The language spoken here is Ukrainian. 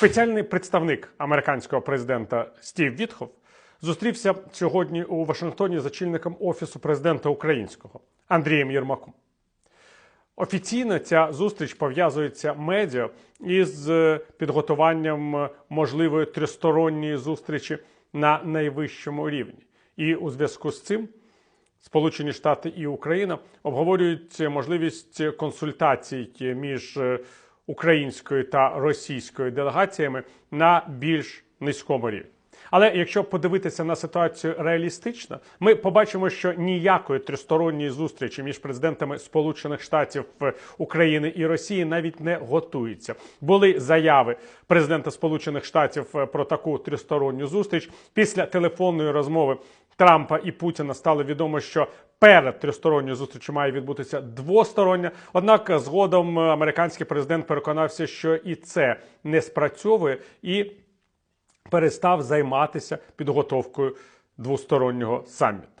Спеціальний представник американського президента Стів Вітхов зустрівся сьогодні у Вашингтоні з очільником офісу президента українського Андрієм Єрмаком. Офіційно ця зустріч пов'язується медіа із е, підготуванням можливої тристоронньої зустрічі на найвищому рівні. І у зв'язку з цим Сполучені Штати і Україна обговорюють можливість консультацій між е, українською та російською делегаціями на більш низькому рівні. Але якщо подивитися на ситуацію реалістично, ми побачимо, що ніякої тристоронньої зустрічі між президентами Сполучених Штатів е, України і Росії навіть не готується. Були заяви президента Сполучених Штатів е, про таку тристоронню зустріч після телефонної розмови Трампа і Путіна стало відомо, що перед тристоронньою зустрічю має відбутися двостороння. Однак згодом американський президент переконався, що і це не спрацьовує, і перестав займатися підготовкою двостороннього саміту.